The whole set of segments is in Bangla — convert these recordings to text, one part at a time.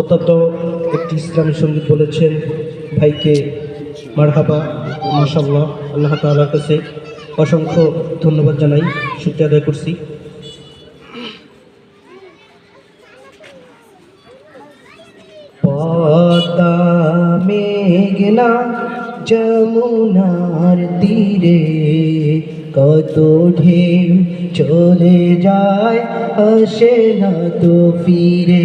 অত্যন্ত একটি ইসলামী সংগীত বলেছেন ভাইকে মারহাবা মাশাল্লাহ আল্লাহ তাআলার কাছে অসংখ্য ধন্যবাদ জানাই, শুক্রিয়া আদায় করছি। মেঘনা যমুনার তীরে কত ঢেউ চলে যায়, আসে না তো ফিরে।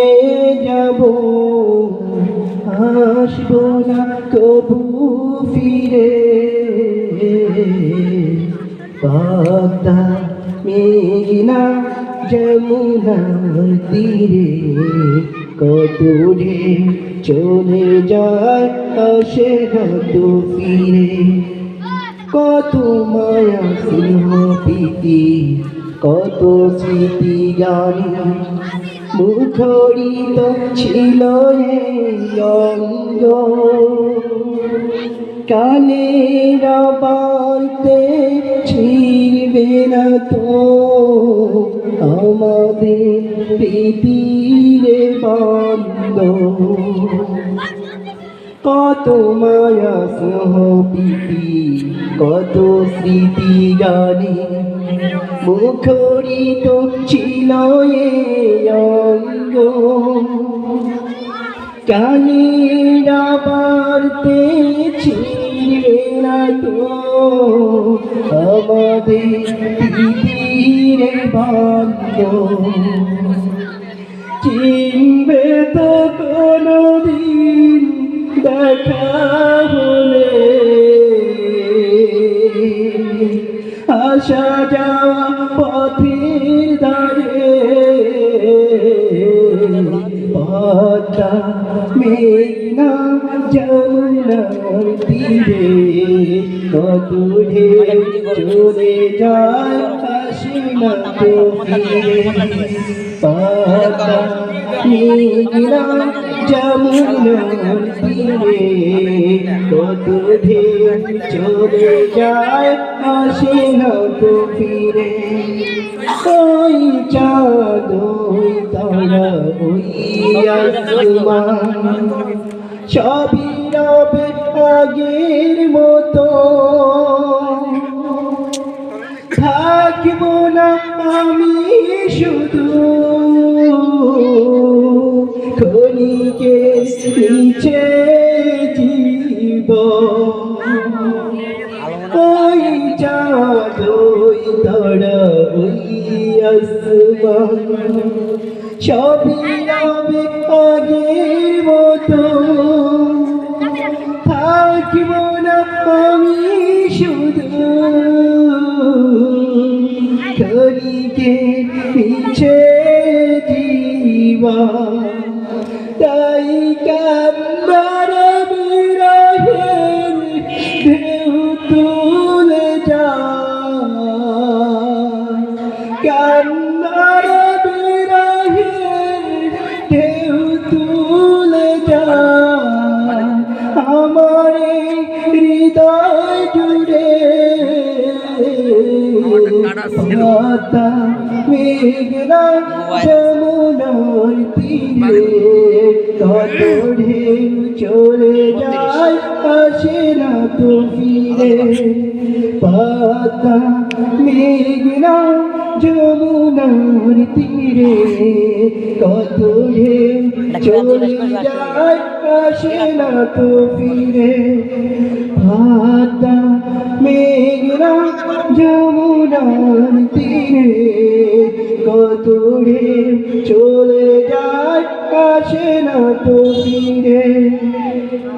পদ্মা মেঘনা যমুনার তীরে কত ঢেউ চলে যায় আসে না তো ফিরে। কত মায়া সিংহ প্রীতি, কত স্মৃতি গানি মুখরিত ছিল অঙ্গ। কালের বাড়তে ছিড়বে না তো। আমাদের প্রীতির বন্ধ। কত মায়া স্নেহ প্রীতি, কত স্মৃতি গানে মুখরিত ছিল এই অঙ্গ। কালিরা বাড়তে ছিড়বে না তো আমাদের প্রীতির বন্ধ চিনবে তো কোনদিন দেখা হলে। আসা যাওয়া মেঘনা যমুনার তীরে কত চলে যায় আসে না তো ফিরে পদ্মা মেঘনা যমুনার তীরে কত চলে যায় আসে তো সবই রবে আগের মতো। থাকব না আমি শুধু। খনিকে নিচে জীব। ওই চাঁদ ওই তারা ওই আগের মতো। কত ঢেউ চলে যায় আসে না তো ফিরে পদ্মা মেঘনা যমুনার তীরে কত ঢেউ চলে যায় আসে না তো ফিরে তীরে কত ঢেউ চলে যায়, আসে না তো ফিরে।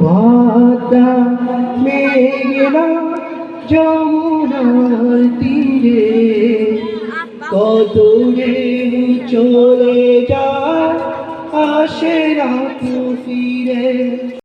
পদ্মা মেঘনা যমুনার তীরে কত ঢেউ চলে যায়, আসে না তো ফিরে।